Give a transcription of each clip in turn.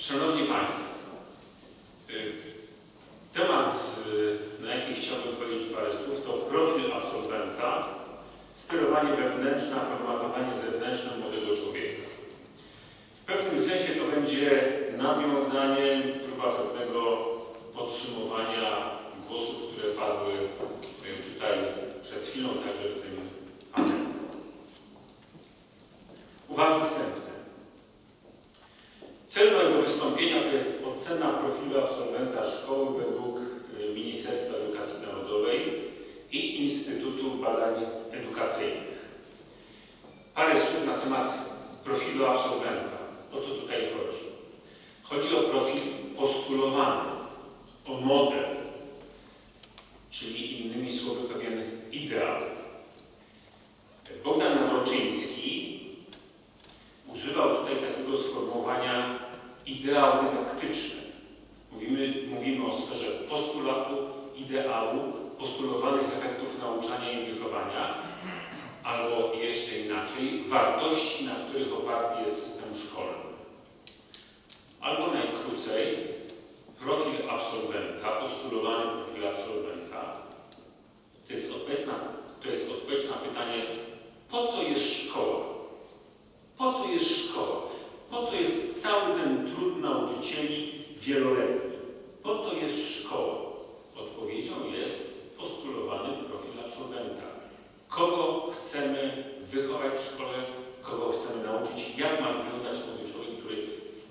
Szanowni Państwo, y, temat, y, na jaki chciałbym powiedzieć parę słów, to profil absolwenta, sterowanie wewnętrzne, a formatowanie zewnętrzne młodego człowieka. W pewnym sensie to będzie nawiązanie, czyli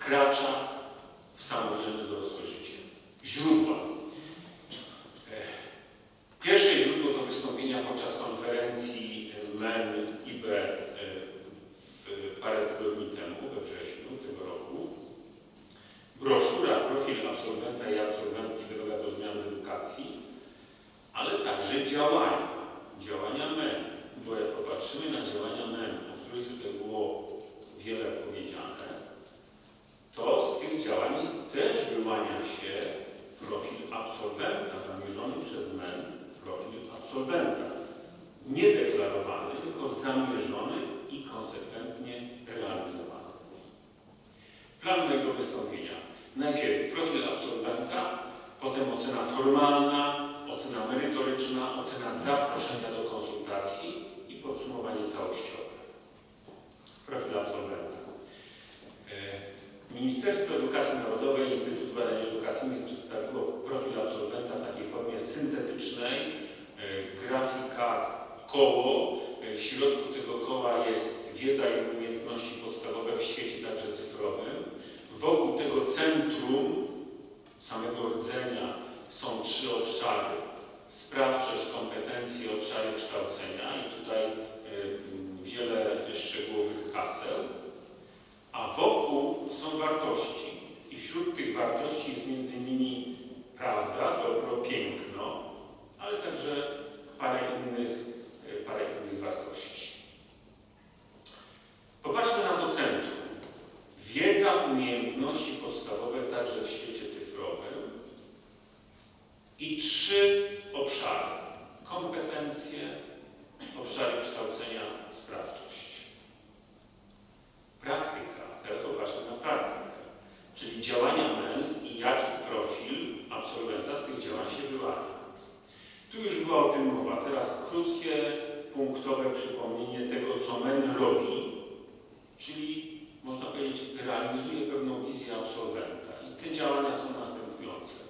klacza formalna, ocena merytoryczna, ocena zaproszenia do konsultacji i podsumowanie całościowe. Profil absolwenta. E, Ministerstwo Edukacji Narodowej Instytut Badań Edukacyjnych przedstawiło profil absolwenta w takiej formie syntetycznej. E, Grafika koło. E, W środku tego koła jest wiedza i umiejętności podstawowe w świecie także cyfrowym. Wokół tego centrum samego rdzenia są trzy obszary. Sprawczość, kompetencje, obszary kształcenia i tutaj y, wiele szczegółowych haseł. A wokół są wartości. I wśród tych wartości jest między innymi prawda, dobro, piękno, ale także parę innych, y, parę innych wartości. Popatrzmy na to centrum. Wiedza, umiejętności podstawowe także w świecie i trzy obszary. Kompetencje, obszary kształcenia, sprawczość. Praktyka. Teraz popatrzmy na praktykę. Czyli działania MEN i jaki profil absolwenta z tych działań się wyłania. Tu już była o tym mowa. Teraz krótkie, punktowe przypomnienie tego, co MEN robi, czyli można powiedzieć, realizuje pewną wizję absolwenta. I te działania są następujące.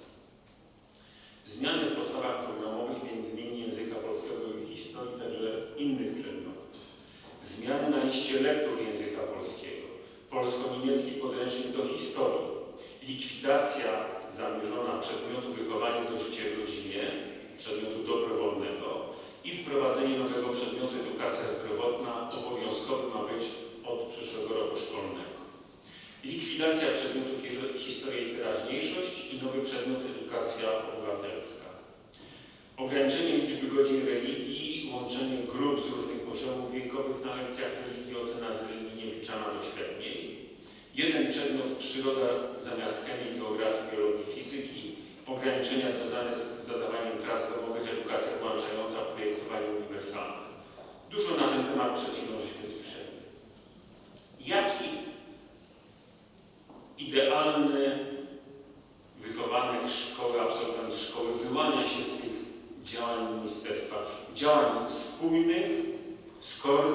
Zmiany w podstawach programowych, m.in. języka polskiego i historii, także innych przedmiotów. Zmiany na liście lektur języka polskiego. Polsko-niemiecki podręcznik do historii. Likwidacja zamierzona przedmiotu wychowanie do życia w rodzinie, przedmiotu dobrowolnego i wprowadzenie nowego przedmiotu edukacja zdrowotna obowiązkowy ma być od przyszłego roku szkolnego. Likwidacja przedmiotu hi- historia i teraźniejszość i nowy przedmiot edukacja obywatelska. Ograniczenie liczby godzin religii, łączenie grup z różnych poziomów wiekowych na lekcjach religii, ocena z religii niewliczana do średniej. Jeden przedmiot przyroda zamiast chemii, geografii, biologii, fizyki. Ograniczenia związane z zadawaniem prac domowych, edukacja włączająca projektowanie uniwersalne. Dużo na ten temat przed chwilą żeśmy słyszeli. Jaki idealny wychowanek szkoły, absolwent szkoły wyłania się z tych działań ministerstwa. Działań spójnych, skoordynowanych,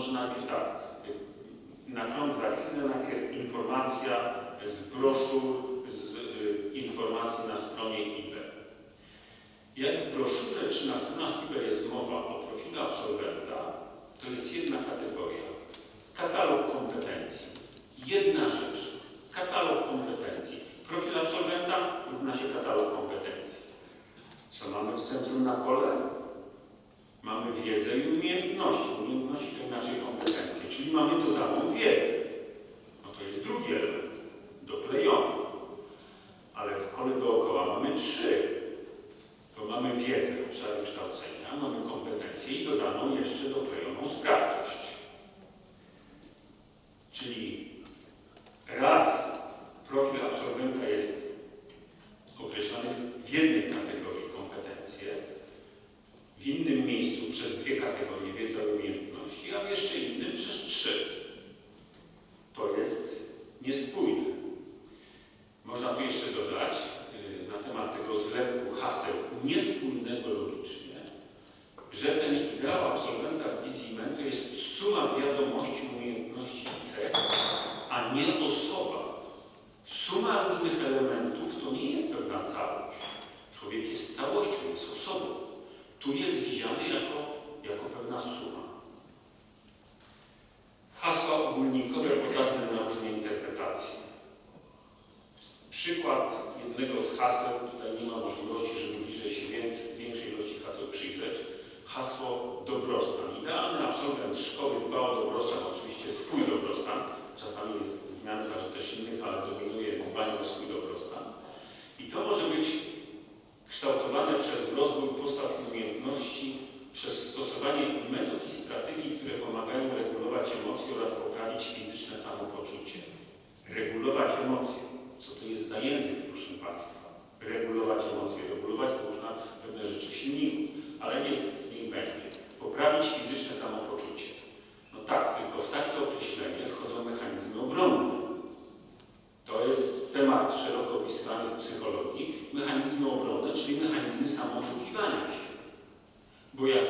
może najpierw tak, na krąg za chwilę, najpierw informacja z broszur, z y, informacji na stronie IB. Jak w broszurze czy na stronach IB jest mowa o profilu absolwenta, to jest jedna kategoria. Katalog kompetencji. Jedna rzecz. Katalog kompetencji. Profil absolwenta równa się katalog kompetencji. Co mamy w centrum na kole? Mamy wiedzę i umiejętności. Umiejętności to inaczej kompetencje, czyli mamy dodaną wiedzę. No to jest drugi element, doklejony. Ale w kole dookoła mamy trzy. To mamy wiedzę, obszary kształcenia, mamy kompetencje i dodaną jeszcze doklejoną sprawczość. Czyli raz profil absolwenta jest określany w jednej kategorii kompetencje, w innym miejscu przez dwie kategorie wiedza i umiejętności, a w jeszcze innym przez trzy. To jest niespójne. Można tu jeszcze dodać yy, na temat tego zlepku haseł niespójnego logicznie, że ten ideał absolwenta w wizji MEN to jest suma wiadomości, umiejętności i cech, a nie osoba. Suma różnych elementów to nie jest pewna całość. Człowiek jest całością, jest osobą. Tu jest widziany jako, jako pewna suma. Hasła ogólnikowe podatne na różne interpretacje. Przykład jednego z haseł, tutaj nie ma możliwości, żeby bliżej się więcej, większej ilości haseł przyjrzeć. Hasło dobrostan. Idealny absolwent szkoły dba o dobrostan, oczywiście swój dobrostan. Czasami jest wzmianka, że też innych, ale dominuje dbanie o swój dobrostan. I to może być kształtowane przez rozwój postaw i umiejętności, przez stosowanie metod i strategii, które pomagają regulować emocje oraz poprawić fizyczne samopoczucie. Regulować emocje. Co to jest za język, proszę Państwa? Regulować emocje. Regulować to można pewne rzeczy w silniku, ale niech, niech będzie. Poprawić fizyczne samopoczucie. No tak, tylko w takie określenie wchodzą mechanizmy obronne. To jest temat szeroko opisywany w psychologii. Mechanizmy obronne, czyli mechanizmy samooszukiwania się. Bo jak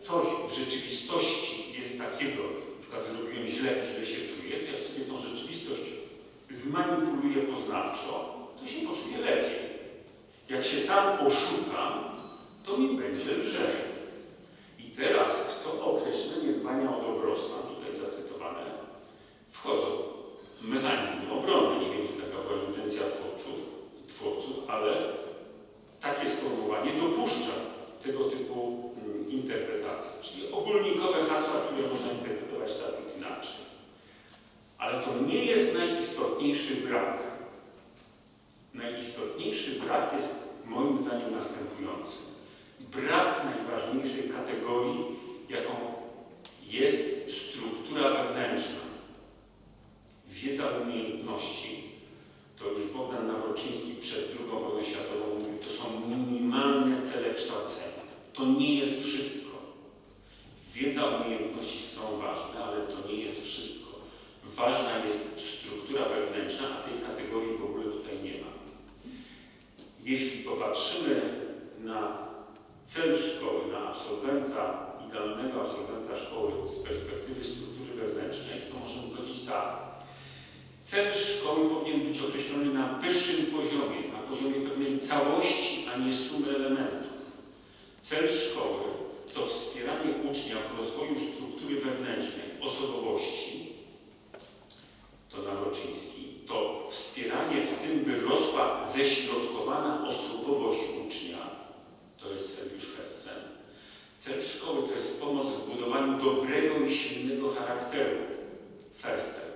coś w rzeczywistości jest takiego, na przykład zrobiłem źle, źle się czuję, to jak sobie tą rzeczywistość zmanipuluję poznawczo, to się poczuję lepiej. Jak się sam oszukam, to mi będzie lżej. I teraz w to określenie dbania o dobrostan, tutaj zacytowane, wchodzą mechanizmy obronne. Nie wiem, czy taka była intencja twórców, twórców, ale takie sformułowanie dopuszcza tego typu mm, interpretacje. Czyli ogólnikowe hasła, które można interpretować tak lub inaczej. Ale to nie jest najistotniejszy brak. najistotniejszy brak jest moim zdaniem następujący. Brak najważniejszej kategorii, jaką jest struktura wewnętrzna. Wiedza umiejętności, to już Bogdan Nawroczyński przed II wojną światową mówił, to są minimalne cele kształcenia. To nie jest wszystko. Wiedza umiejętności są ważne, ale to nie jest wszystko. Ważna jest struktura wewnętrzna, a tej kategorii w ogóle tutaj nie ma. Jeśli popatrzymy na cel szkoły, na absolwenta, idealnego absolwenta szkoły z perspektywy struktury wewnętrznej, to możemy powiedzieć tak. Cel szkoły powinien być określony na wyższym poziomie, na poziomie pewnej całości, a nie sumy elementów. Cel szkoły to wspieranie ucznia w rozwoju struktury wewnętrznej, osobowości, to Nawroczyński, to wspieranie w tym, by rosła ześrodkowana osobowość ucznia, to jest Sergiusz Hessen. Cel szkoły to jest pomoc w budowaniu dobrego i silnego charakteru, Ferster.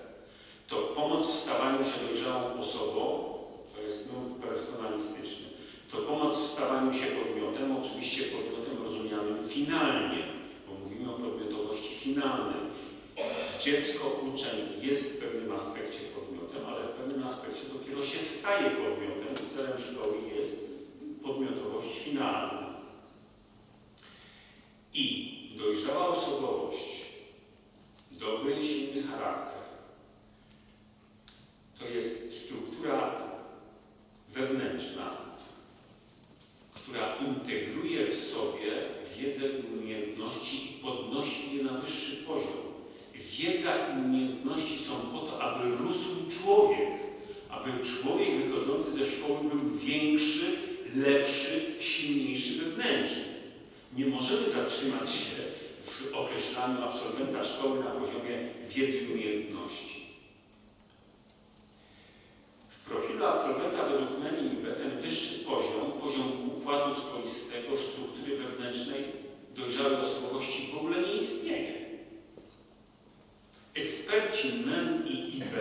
To pomoc w stawaniu się dojrzałą osobą, to jest nurt personalistyczny. To pomoc w stawaniu się podmiotem, oczywiście podmiotem rozumianym finalnie, bo mówimy o podmiotowości finalnej. Dziecko, uczeń jest w pewnym aspekcie podmiotem, ale w pewnym aspekcie dopiero się staje podmiotem i celem szkoły jest podmiotowość finalna. I dojrzała osobowość, dobry i silny charakter to jest struktura wewnętrzna, która integruje w sobie wiedzę i umiejętności i podnosi je na wyższy poziom. Wiedza i umiejętności są po to, aby rósł człowiek, aby człowiek wychodzący ze szkoły był większy, lepszy, silniejszy wewnętrznie. Nie możemy zatrzymać się w określaniu absolwenta szkoły na poziomie wiedzy i umiejętności. W profilu absolwenta według Menning ten wyższy poziom, poziom układu swoistego, struktury wewnętrznej, dojrzałej osobowości w ogóle nie istnieje. Eksperci MEN i IB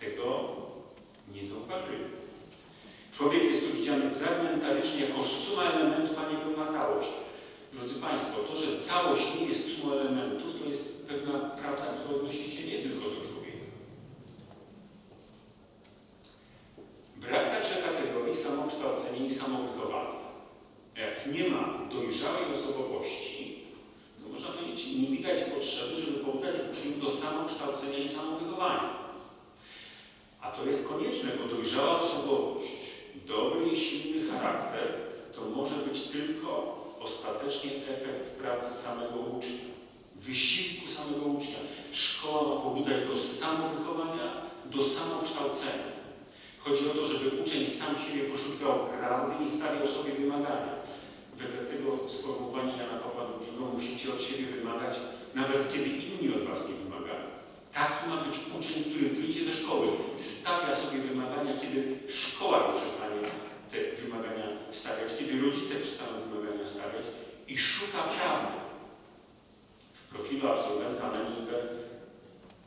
tego nie zauważyli. Człowiek jest tu widziany fragmentarycznie jako suma elementów, a nie pełna całość. Drodzy Państwo, to, że całość nie jest sumą elementów, to jest pewna prawda, która odnosi się nie tylko do człowieka. Brak także kategorii samokształcenie i samowychowanie. Jak nie ma dojrzałej osobowości, to można powiedzieć, nie widać potrzeby, żeby pobudzać uczniów do samokształcenia i samowychowania. A to bo dojrzała osobowość, dobry i silny charakter to może być tylko ostatecznie efekt pracy samego ucznia, wysiłku samego ucznia. Szkoła ma pobudzać do samowychowania, do samokształcenia. Chodzi o to, żeby uczeń sam siebie poszukiwał prawdy i stawiał sobie wymagania. Wedle tego sformułowania Jana Pawła II musicie od siebie wymagać, nawet kiedy inni od was nie wymagają. Taki ma być uczeń, który wyjdzie ze szkoły, stawia sobie wymagania, kiedy szkoła już przestanie te wymagania stawiać, kiedy rodzice przestaną wymagania stawiać i szuka prawdy. W profilu absolwenta Meningę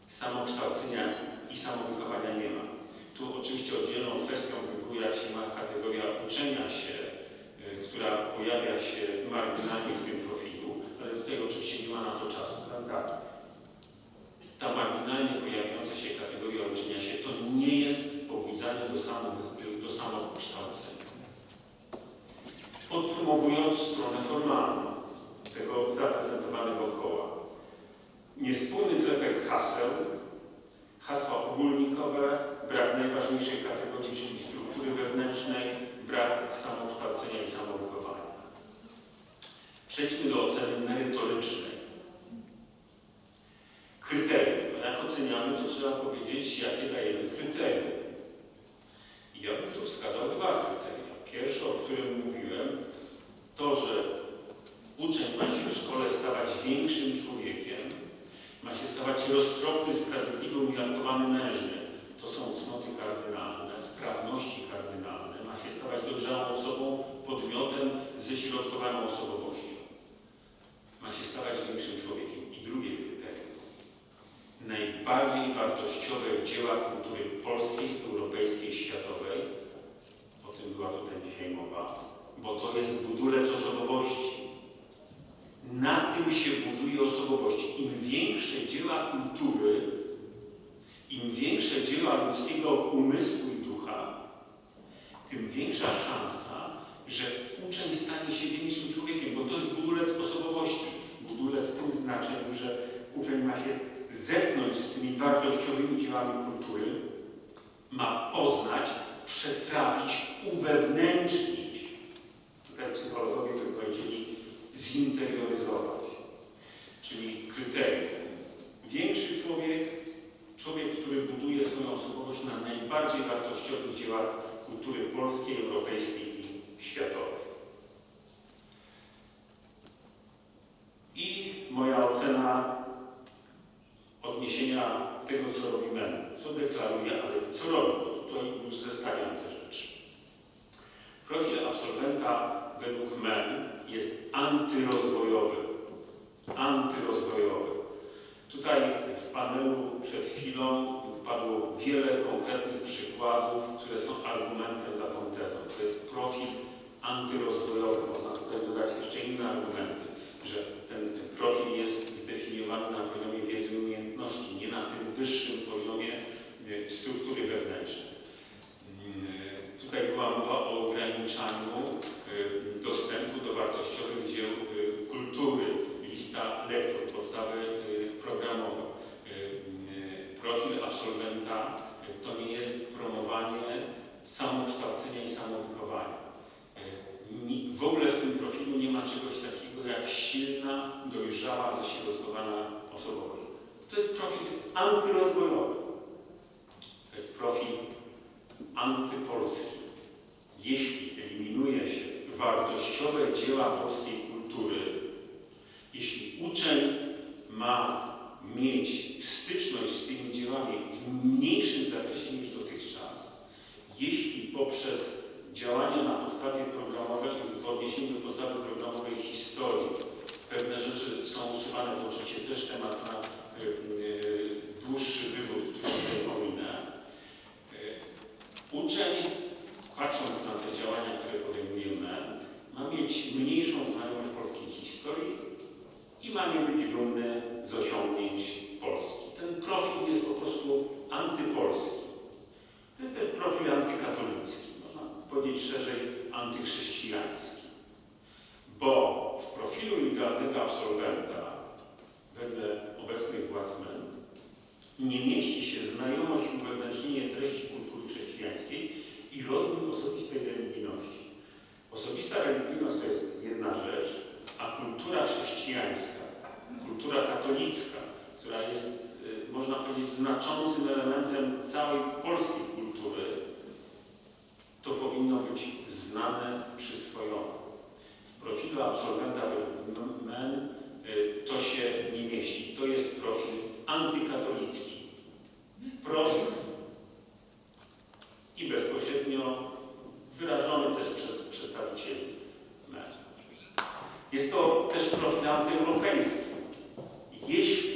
samokształcenia i samowychowania nie ma. Tu oczywiście oddzielną kwestią wywołuje się ma kategoria uczenia się, y, która pojawia się marginalnie w tym profilu, ale tutaj oczywiście nie ma na to czasu, prawda? Ta marginalnie pojawiająca się kategoria uczenia się to nie jest pobudzanie do, samo, do. Podsumowując stronę formalną tego zaprezentowanego koła, niespójny zlepek haseł, hasła ogólnikowe, brak najważniejszej kategorii, czyli struktury wewnętrznej, brak samokształcenia i samowychowania. Przejdźmy do oceny merytorycznej. Kryterium. Jak oceniamy, to trzeba powiedzieć, jakie dajemy kryterium. I ja bym tu wskazał dwa kryteria. Pierwsze, o którym mówiłem, to, że uczeń ma się w szkole stawać większym człowiekiem, ma się stawać roztropny, sprawiedliwy, umiarkowany, Jefferson College można powiedzieć, znaczącym elementem całej polskiej kultury, to powinno być znane, przyswojone. W profilu absolwenta MEN y, to się nie mieści. To jest profil antykatolicki. Wprost i bezpośrednio wyrażony też przez przedstawicieli MEN. Jest to też profil antyeuropejski. Jeśli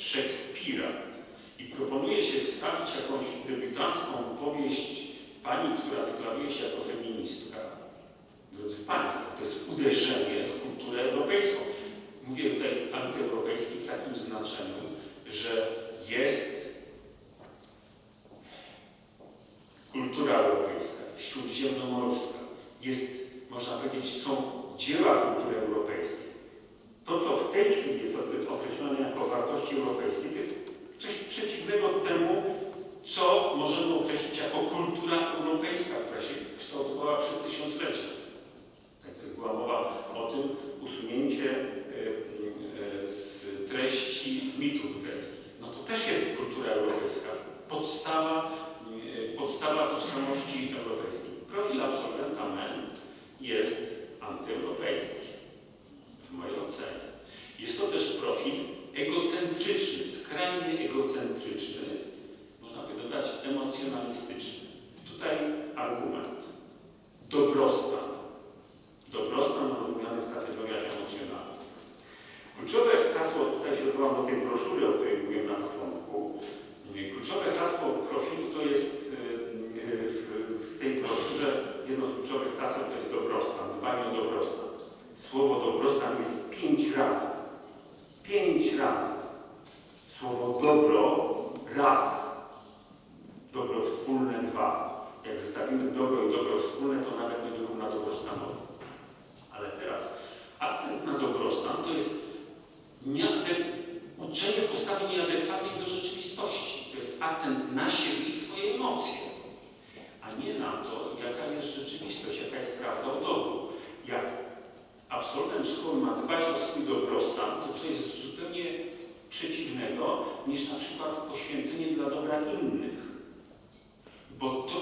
Szekspira i proponuje się wstawić jakąś debiutancką powieść pani, która deklaruje się jako feministka. Drodzy Państwo, to jest uderzenie w kulturę europejską. Mówię tutaj antyeuropejski w takim znaczeniu, że jest kultura europejska, śródziemnomorska, jest, można powiedzieć, są dzieła Unii Europejskiej, w mojej ocenie. Jest to też profil egocentryczny, skrajnie egocentryczny, można by dodać emocjonalistyczny. Tutaj argument. Dobrostan. Dobrostan rozumiany w dobra innych. Bo, to,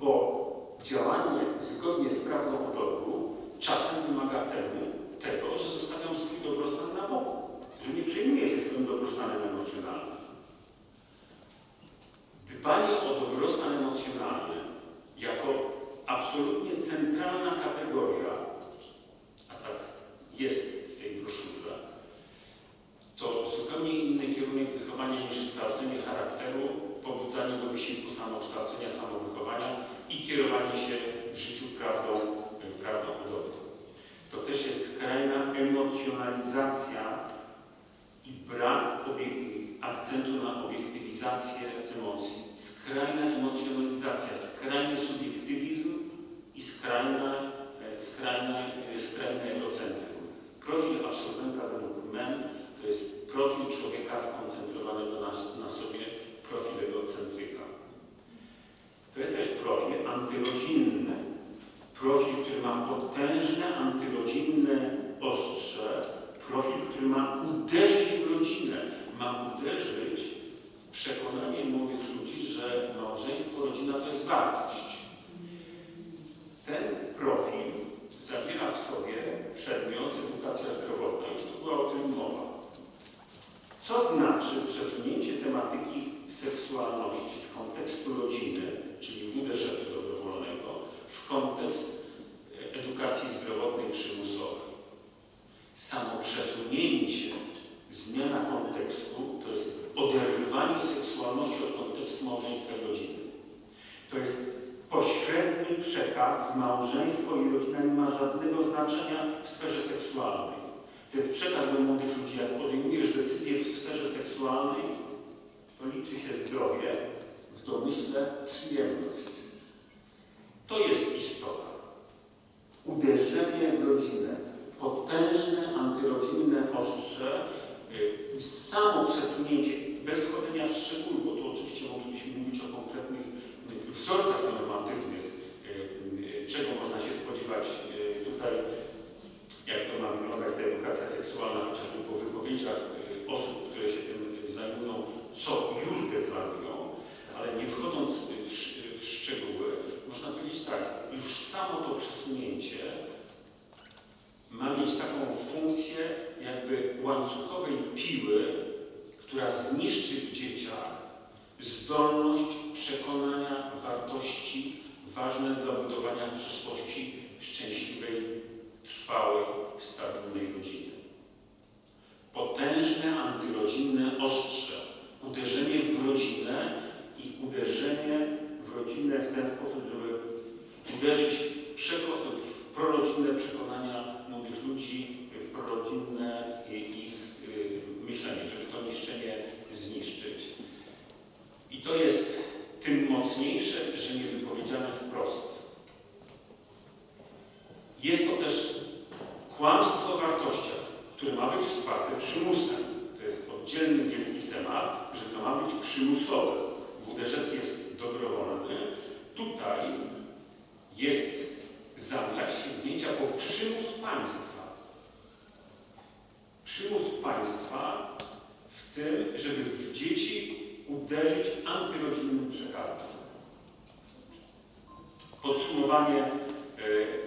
bo działanie zgodnie z prawdą o dobru czasem wymaga temu, tego, że zostawiam swój dobrostan na boku, że nie przejmuję się swoim dobrostanem emocjonalnym. Dbanie o dobrostan emocjonalny jako absolutnie centralna kategoria, a tak jest w tej broszurze, to zupełnie inny kierunek wychowania niż kształcenie charakteru, pobudzanie do wysiłku samokształcenia, samowychowania i kierowanie się w życiu prawdą, prawdą o dobru. To też jest skrajna emocjonalizacja i brak akcentu na obiektywizację emocji. Skrajna emocjonalizacja, skrajny subiektywizm i skrajna, e, skrajny, e, skrajny egocentryzm. Profil absolwenta według MEN to jest profil człowieka skoncentrowanego na, na sobie, profil egocentryka. Profil antyrodzinny, profil, który ma potężne antyrodzinne ostrze, profil, który ma uderzyć w rodzinę, ma uderzyć w przekonanie młodych ludzi, że małżeństwo, rodzina to jest wartość. Ten profil zawiera w sobie przedmiot edukacja zdrowotna, już tu była o tym mowa. Co znaczy przesunięcie tematyki seksualności z kontekstu rodziny, czyli WDŻ dobrowolnego, w kontekst edukacji zdrowotnej przymusowej? Samo przesunięcie, zmiana kontekstu, to jest oderwanie seksualności od kontekstu małżeństwa i rodziny. To jest pośredni przekaz, małżeństwo i rodzina nie ma żadnego znaczenia w sferze seksualnej. To jest przekaz do młodych ludzi, jak podejmujesz decyzję w sferze seksualnej, to liczy się zdrowie, w domyśle przyjemność. To jest istota. Uderzenie w rodzinę, potężne antyrodzinne ostrze y, i samo przesunięcie, bez wchodzenia w szczegóły, bo tu oczywiście moglibyśmy mówić o konkretnych y, wzorcach normatywnych, y, czego można się spodziewać tutaj, jak to ma wyglądać ta edukacja seksualna, chociażby po wypowiedziach osób, które się tym zajmują, co już deklarują, ale nie wchodząc w, w szczegóły, można powiedzieć tak, już samo to przesunięcie ma mieć taką funkcję jakby łańcuchowej piły, która zniszczy w dzieciach zdolność przekonania wartości ważne dla budowania w przyszłości szczęśliwej, trwałej, stabilnej rodziny. Potężne antyrodzinne ostrze, uderzenie w rodzinę i uderzenie w rodzinę w ten sposób, żeby uderzyć w, przeko- w prorodzinne przekonania młodych ludzi, w prorodzinne i- ich y, myślenie, żeby to niszczenie zniszczyć. I to jest tym mocniejsze, że nie wypowiedziane wprost. Jest to też kłamstwo o wartościach, które ma być wsparte przymusem. To jest oddzielny wielki temat, że to ma być przymusowe. WDŻ jest dobrowolny. Tutaj jest zamiar sięgnięcia po przymus państwa. Przymus państwa w tym, żeby w dzieci uderzyć antyrodzinnym przekazem. Podsumowanie e,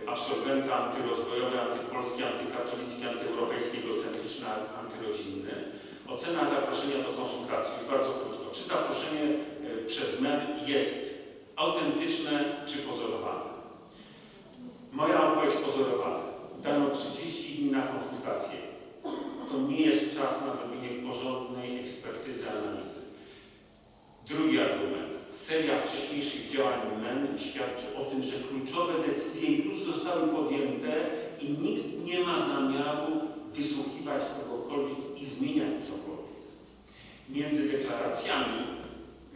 absolwenta antyrozwojowy, antypolski, antykatolicki, antyeuropejski, egocentryczny, antyrodzinny. Ocena zaproszenia do konsultacji, już bardzo krótko. Czy zaproszenie e, przez MEN jest autentyczne czy pozorowane? Moja odpowiedź pozorowana. Dano 30 dni na konsultację. To nie jest czas na zrobienie porządnej ekspertyzy, analizy. Drugi argument. Seria wcześniejszych działań MEN świadczy o tym, że kluczowe decyzje już zostały podjęte i nikt nie ma zamiaru wysłuchiwać kogokolwiek i zmieniać. Między deklaracjami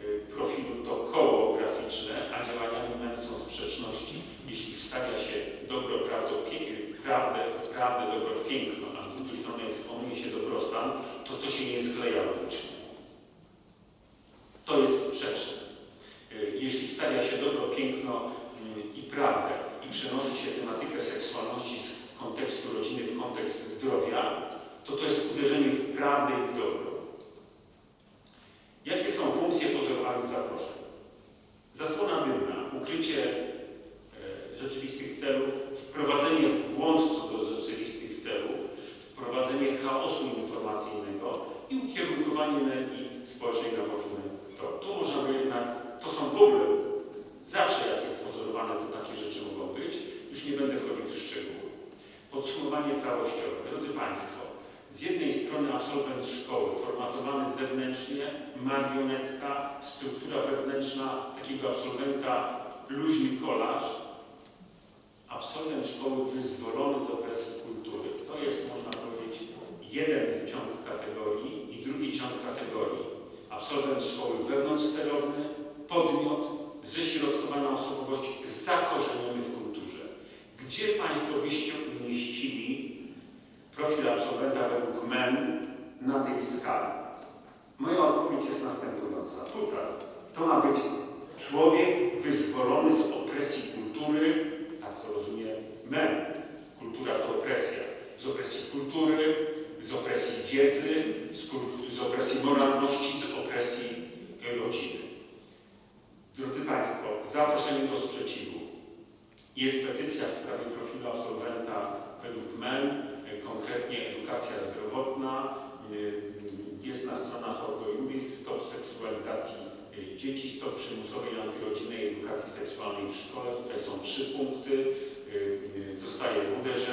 y, profilu to koło graficzne, a działaniami MEN są sprzeczności, jeśli wstawia się dobro, prawdo, pie- prawdę, prawdę, dobro, piękno, a z drugiej strony eksponuje się dobrostan, to to się nie skleja logicznie. To jest sprzeczne. Y, Jeśli wstawia się dobro, piękno y, i prawdę i przenosi się tematykę seksualności z kontekstu rodziny w kontekst zdrowia, to to jest uderzenie w prawdę i w dobro. Jakie są funkcje pozorowanych zaproszeń? Zasłona dymna, ukrycie e, rzeczywistych celów, wprowadzenie w błąd co do rzeczywistych celów, wprowadzenie chaosu informacyjnego i ukierunkowanie energii społecznej na różne to. Tu można by jednak, to są w ogóle, zawsze jak jest pozorowane, to takie rzeczy mogą być. Już nie będę wchodził w szczegóły. Podsumowanie całościowe. Drodzy Państwo, z jednej strony absolwent szkoły, formatowany zewnętrznie, marionetka, struktura wewnętrzna takiego absolwenta, luźny kolaż. Absolwent szkoły wyzwolony z opresji kultury. To jest, można powiedzieć, jeden ciąg kategorii i drugi ciąg kategorii. Absolwent szkoły wewnątrzsterowny, podmiot, ześrodkowana osobowość, zakorzeniony w kulturze. Gdzie Państwo byście umieścili profil absolwenta według MEN na tej skali? Moja odpowiedź jest następująca. Tutaj to ma być człowiek wyzwolony z opresji kultury, tak to rozumie MEN. Kultura to opresja. Z opresji kultury, z opresji wiedzy, z, kul- z opresji moralności, z opresji y, rodziny. Drodzy Państwo, zaproszenie do sprzeciwu. Jest petycja w sprawie profilu absolwenta według MEN, y, konkretnie edukacja zdrowotna. y, Jest na stronach Ordo Juris, stop seksualizacji y, dzieci, stop przymusowej antyrodzinnej edukacji seksualnej w szkole. Tutaj są trzy punkty. Y, y, Zostaje WDŻ,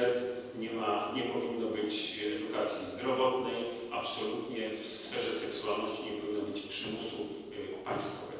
nie, ma, nie powinno być edukacji zdrowotnej, absolutnie w sferze seksualności nie powinno być przymusu państwowego.